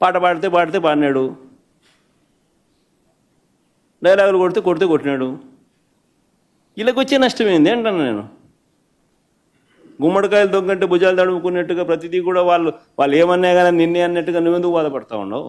పాట పాడితే పాడితే పాడినాడు. డైలాగులు కొడితే కొడితే కొట్టినాడు. వీళ్ళకొచ్చే నష్టమైంది అంటాను నేను. గుమ్మడికాయలు దొంగంటే భుజాలు తడుముకున్నట్టుగా ప్రతిదీ కూడా వాళ్ళు వాళ్ళు ఏమన్నా కానీ నిన్నే అన్నట్టుగా నువ్వెందుకు బాధపడతా ఉన్నావు?